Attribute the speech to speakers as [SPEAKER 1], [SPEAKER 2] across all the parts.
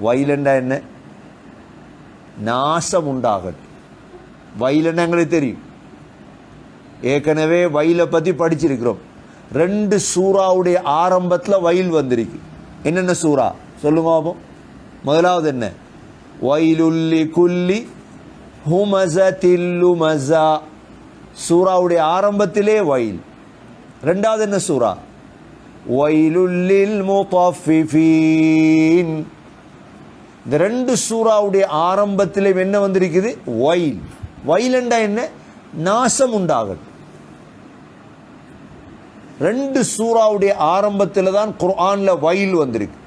[SPEAKER 1] வயலண்டா என்ன? நாசம் உண்டாகட்டும் வயலண்டா எங்களுக்கு தெரியும். ஏற்கனவே வயலை பற்றி படிச்சிருக்கிறோம். ரெண்டு சூறாவுடைய ஆரம்பத்தில் வயல் வந்திருக்கு. என்னென்ன சூறா? சொல்லுங்க பாப்போம். முதலாவது என்ன? வயலுல்லி குல்லி ஹுமச தில்லு மசா சூறாவுடைய ஆரம்பத்திலே வயல். ரெண்டாவது என்ன சூறா? வயலுல்லில் முத்தஃபிஃபீன். இந்த ரெண்டு சூறாவுடைய ஆரம்பத்திலே என்ன வந்திருக்குது? வயல். வயலண்டா என்ன? நாசம் உண்டாகட்டும். ரெண்டு சூறாவுடைய ஆரம்பத்தில் தான் குர்ஆனில் வயல் வந்திருக்கு.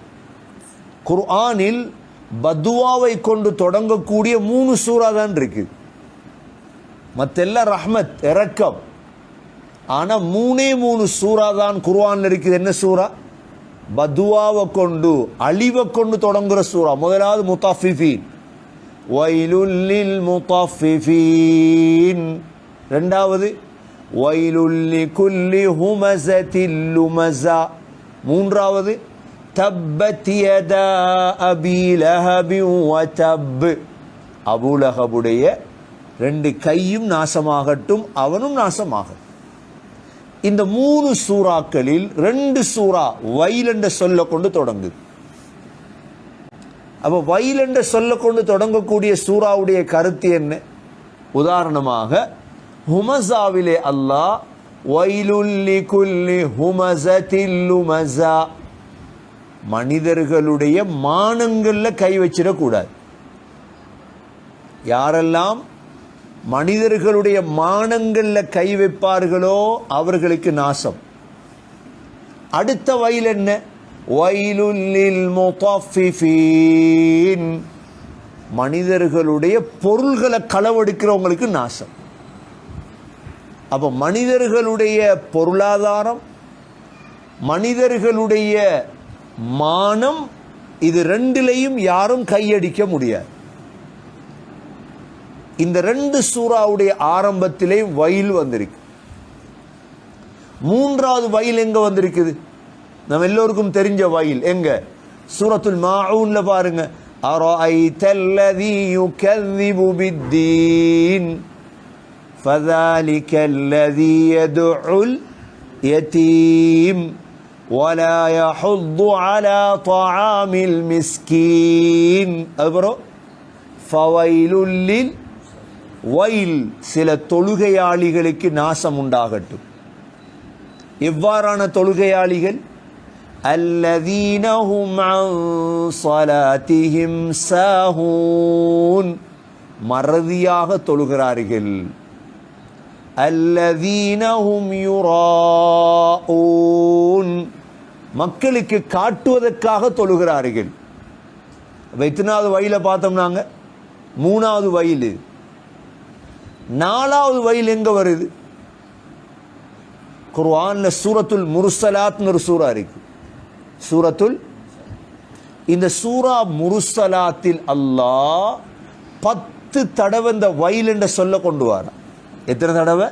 [SPEAKER 1] குர்ஆனில் பதுவாவை கொண்டு தொடங்கக்கூடிய மூணு சூறா தான் இருக்கு. மற்றெல்லாம் ரஹ்மத் இறக்கம் ஆனால் மூணே மூணு சூறா தான் குர்ஆனில் இருக்குது. என்ன சூறா? பதுவாவை கொண்டு அழிவை கொண்டு தொடங்குற சூறா. முதலாவது முத்தாஃபிஃபீன். வைலுல்லில் முத்தாஃபிஃபீன் ரெண்டாவது வைலுல்லி குல்லி ஹுமசத்தில் லுமசா மூன்றாவது தப்பத்தியதா யதா அபி லஹபி வதப். அபூலஹபுடைய ரெண்டு கையும் நாசமாகட்டும் அவனும் நாசமாகட்டும். இந்த மூணு சூறாக்களில் ரெண்டு சூறா வயல் என்ற சொல்ல கொண்டு தொடங்குது அப்போ வயல் என்ற சொல்ல கொண்டு தொடங்கக்கூடிய சூறாவுடைய கருத்து என்ன? உதாரணமாக ஹுமசாவிலே அல்லாஹ் வைலுல்லி குல்லி ஹுமசதில்லுமசா மனிதர்களுடைய மானங்களில் கை வச்சிடக்கூடாது. யாரெல்லாம் மனிதர்களுடைய மானங்களில் கை வைப்பார்களோ அவர்களுக்கு நாசம். அடுத்த வயல் என்ன? வயலுல்லில் மனிதர்களுடைய பொருள்களை களவெடுக்கிறவங்களுக்கு நாசம். அப்போ மனிதர்களுடைய பொருளாதாரம் மனிதர்களுடைய மானம் இது ரெண்டிலையும் யாரும் கையடிக்க முடியாது. இந்த ரெண்டு சூறாவுடைய ஆரம்பத்திலே வயல் வந்திருக்கு மூன்றாவது வயல் எங்க வந்திருக்குது நம்ம எல்லோருக்கும் தெரிஞ்ச வயல் எங்க சூரத்துல் மாஊன்ல பாருங்க أرأيت الذي يكذب بالدين فذلك الذي يدعو اليتيم ولا يحض على طعام المسكين أبرو فويل لل வயல் சில தொழுகையாளிகளுக்கு நாசம் உண்டாகட்டும். எவ்வாறான தொழுகையாளிகள்? அல்லதீனஹும் அன் சாஹூன். மறதியாக தொழுகிறார்கள். அல்லதீனஹும் யுராஊன். மக்களுக்கு காட்டுவதற்காக தொழுகிறார்கள். அப்ப எத்தனாவது வயலை பார்த்தோம் மூணாவது வயல். நாலாவது வயல் எங்க வருது குர்ஆன்ல சூரத்துல் முர்சலாத்னு ஒரு சூரா இருக்கு சூரத்துல் இந்த சூரா முருசலாத்தில் அல்லாஹ் பத்து தடவை இந்த வயல் என்ற சொல்ல கொண்டு வரான் எத்தனை தடவை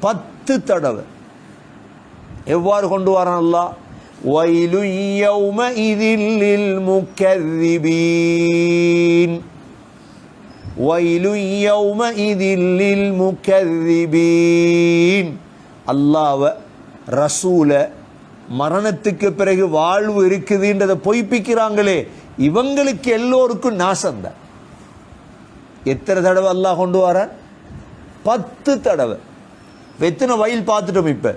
[SPEAKER 1] பத்து தடவை எவ்வாறு கொண்டு வரான் அல்லாஹ் وَيْلٌ يَوْمَئِذٍ لِلْمُكَذِّبِينَ وَيْلٌ يَوْمَئِذٍ لِلْمُكَذِّبِينَ அல்லாஹ்வ ரசூல மரணத்துக்கு பிறகு வாழ்வு இருக்குதுன்றதை பொய்ப்பிக்கிறாங்களே இவங்களுக்கு எல்லோருக்கும் நாசம்தான் எத்தனை தடவை அல்லாஹ் கொண்டு வரான் பத்து தடவை இப்ப எத்தனை வயல் பார்த்துட்டோம் இப்ப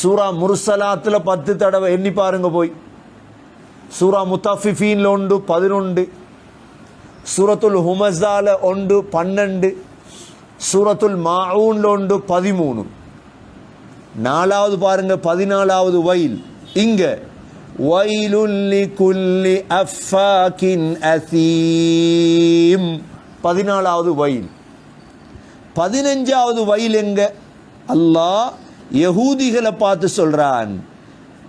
[SPEAKER 1] சூரா முர்சலாத்துல பத்து தடவை எண்ணி பாருங்க போய் சூரா முத்தஃபிஃபீன்ல உண்டு பதினொன்று சூரத்துல் ஹுமஸால ஒன்று பன்னெண்டு சூரத்துல் மாவுன்ல ஒன்று பதிமூணு. நாலாவது பாருங்க பதினாலாவது வயல். இங்க வயலுல்லி குல்லி அஃபாக்கின் அசீம். பதினாலாவது வயல். பதினஞ்சாவது வயல் எங்க? அல்லாஹ் யகூதிகளை பார்த்து சொல்றான்.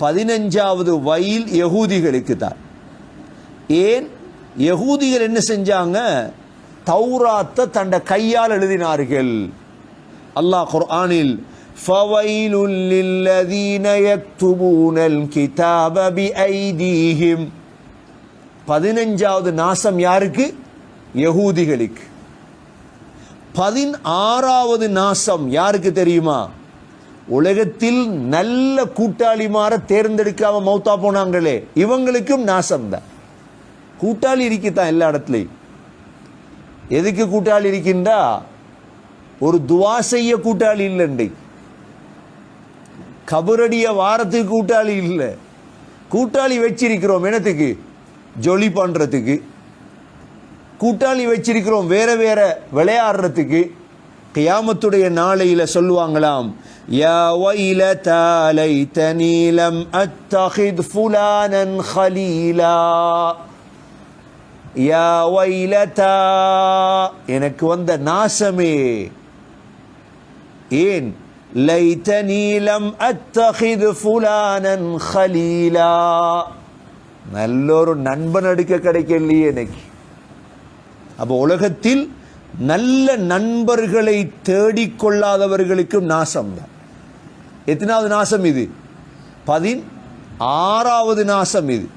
[SPEAKER 1] பதினஞ்சாவது வயல் யகூதிகளுக்கு தான். ஏன்? யகூதிகள் என்ன செஞ்சாங்க தௌராத்தை தண்ட கையால் எழுதினார்கள் அல்லாஹ் குர்ஆனில் فويل للذين يكتبون الكتاب بأيديهم பதினஞ்சாவது நாசம் யாருக்கு யகூதிகளுக்கு பதினாறாவது நாசம் யாருக்கு தெரியுமா உலகத்தில் நல்ல கூட்டாளிமார தேர்ந்தெடுக்காம மௌத்தா போனாங்களே இவங்களுக்கும் நாசம் தான் கூட்டாளி இருக்கத்தான் எல்லா இடத்துலையும். எதுக்கு கூட்டாளி இருக்கின்றா ஒரு துவா செய்ய கூட்டாளி இல்லை இன்றைக்கு. கபரடிய வாரத்துக்கு கூட்டாளி இல்லை. கூட்டாளி வச்சிருக்கிறோம் இனத்துக்கு ஜொலி பண்ணுறதுக்கு கூட்டாளி வச்சிருக்கிறோம் வேற வேற விளையாடுறதுக்கு. கியாமத்துடைய நாளையில் சொல்லுவாங்களாம் யா வைல தாலை தனீலம் அத்தஹித் ஃபுலானன் ஹலீலா. யா வைலதா எனக்கு வந்த நாசமே. ஏன்? லைத்தனி லம் அத்தஹிது ஃபுலானன் ஹலீலா நல்ல ஒரு நண்பன் அடிக்க கிடைக்கலையே எனக்கு. அப்போ உலகத்தில் நல்ல நண்பர்களை தேடிக்கொள்ளாதவர்களுக்கும் நாசம். தான் எத்தனாவது நாசம் இது? பதின் ஆறாவது நாசம் இது.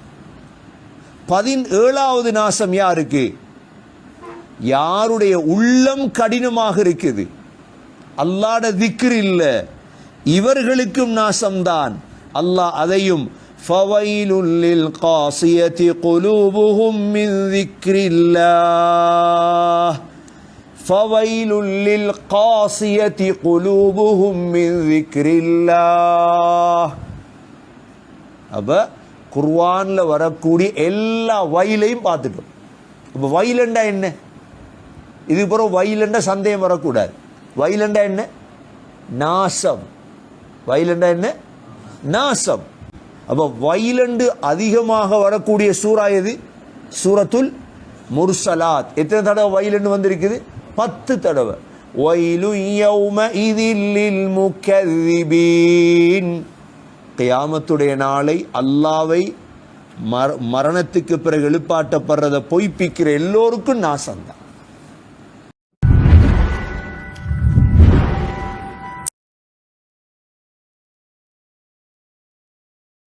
[SPEAKER 1] பதினேழாவது நாசம் யாருக்கு? யாருடைய உள்ளம் கடினமாக இருக்குது. அல்லாட திக்ர் இல்லை. இவர்களுக்கும் நாசம்தான். அல்லாஹ் அதையும் ஃபவைலுல்லில் காசியதி குலூபுஹும் மின் திக்ரில்லாஹ். ஃபவைலுல் லில் காசியதி குலூபுஹும் மின் திக்ரில்லாஹ். அப்போ குர்வானில் வரக்கூடிய எல்லா வயலையும் பார்த்துட்டோம். இப்போ வயலண்டா என்ன? இது பிறகு வயலண்டா சந்தேகம் வரக்கூடாது. வயலண்டா என்ன? நாசம். வயலண்டா என்ன? நாசம். அப்போ வயலண்டு அதிகமாக வரக்கூடிய சூறா எது? சூரத்துல் முர்சலாத். எத்தனை தடவை வயலண்டு வந்திருக்குது? பத்து தடவை. வயலு யௌம இதில் முக்கதிபீன். கியாமத்துடைய நாளை அல்லாவை மர மரணத்துக்கு பிறகு எழுப்பாட்டப்படுறதை பொய்ப்பிக்கிற எல்லோருக்கும் நாசம்தான்